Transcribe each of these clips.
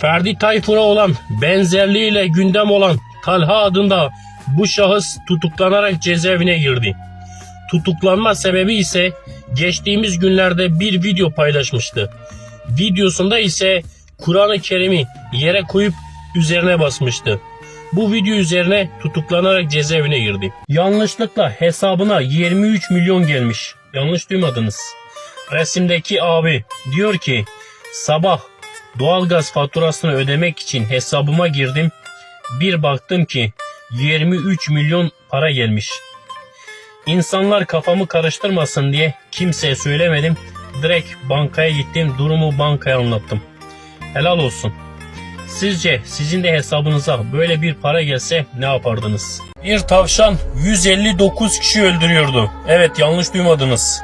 Ferdi Tayfur'a olan benzerliğiyle gündem olan Talha adında bu şahıs tutuklanarak cezaevine girdi. Tutuklanma sebebi ise geçtiğimiz günlerde bir video paylaşmıştı. Videosunda ise Kur'an-ı Kerim'i yere koyup üzerine basmıştı. Bu video üzerine tutuklanarak cezaevine girdi. Yanlışlıkla hesabına 23 milyon gelmiş. Yanlış duymadınız. Resimdeki abi diyor ki sabah doğalgaz faturasını ödemek için hesabıma girdim. Bir baktım ki 23 milyon para gelmiş. İnsanlar kafamı karıştırmasın diye kimseye söylemedim. Direkt bankaya gittim, durumu bankaya anlattım. Helal olsun. Sizce sizin de hesabınıza böyle bir para gelse ne yapardınız? Bir tavşan 159 kişi öldürüyordu. Evet yanlış duymadınız.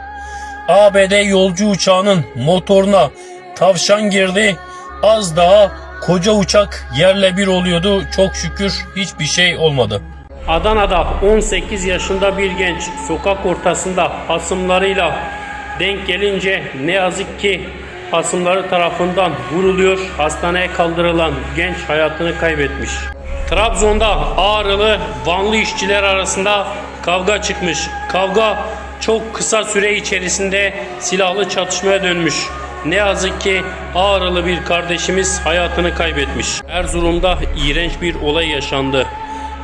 ABD yolcu uçağının motoruna tavşan girdi. Az daha koca uçak yerle bir oluyordu. Çok şükür hiçbir şey olmadı. Adana'da 18 yaşında bir genç sokak ortasında hasımlarıyla denk gelince ne yazık ki hasımları tarafından vuruluyor. Hastaneye kaldırılan genç hayatını kaybetmiş. Trabzon'da Ağrılı Vanlı işçiler arasında kavga çıkmış. Kavga çok kısa süre içerisinde silahlı çatışmaya dönmüş. Ne yazık ki Ağrılı bir kardeşimiz hayatını kaybetmiş. Erzurum'da iğrenç bir olay yaşandı.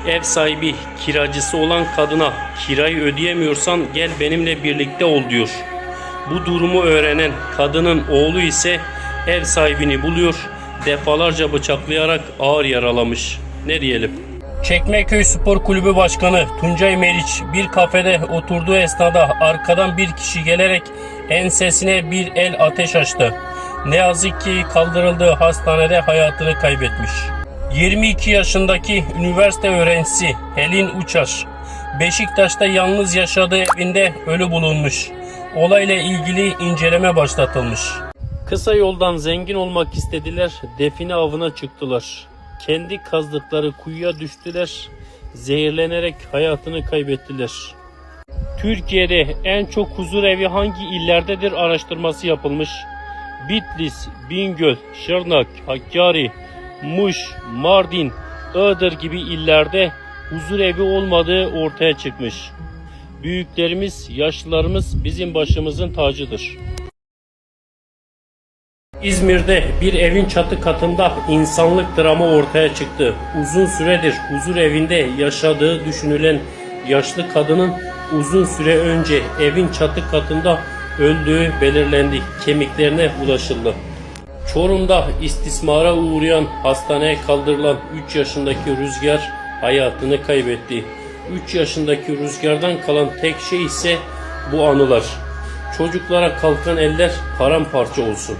Ev sahibi kiracısı olan kadına kirayı ödeyemiyorsan gel benimle birlikte ol diyor. Bu durumu öğrenen kadının oğlu ise ev sahibini buluyor, defalarca bıçaklayarak ağır yaralamış. Ne diyelim? Çekmeköy Spor Kulübü Başkanı Tuncay Meriç bir kafede oturduğu esnada arkadan bir kişi gelerek ensesine bir el ateş açtı. Ne yazık ki kaldırıldığı hastanede hayatını kaybetmiş. 22 yaşındaki üniversite öğrencisi Helin Uçar, Beşiktaş'ta yalnız yaşadığı evinde ölü bulunmuş. Olayla ilgili inceleme başlatılmış. Kısa yoldan zengin olmak istediler, define avına çıktılar. Kendi kazdıkları kuyuya düştüler, zehirlenerek hayatını kaybettiler. Türkiye'de en çok huzur evi hangi illerdedir araştırması yapılmış. Bitlis, Bingöl, Şırnak, Hakkari, Muş, Mardin, Iğdır gibi illerde huzur evi olmadığı ortaya çıkmış. Büyüklerimiz, yaşlılarımız bizim başımızın tacıdır. İzmir'de bir evin çatı katında insanlık dramı ortaya çıktı. Uzun süredir huzur evinde yaşadığı düşünülen yaşlı kadının uzun süre önce evin çatı katında öldüğü belirlendi. Kemiklerine ulaşıldı. Çorum'da istismara uğrayan hastaneye kaldırılan 3 yaşındaki Rüzgar hayatını kaybetti. 3 yaşındaki Rüzgar'dan kalan tek şey ise bu anılar. Çocuklara kalkan eller paramparça olsun.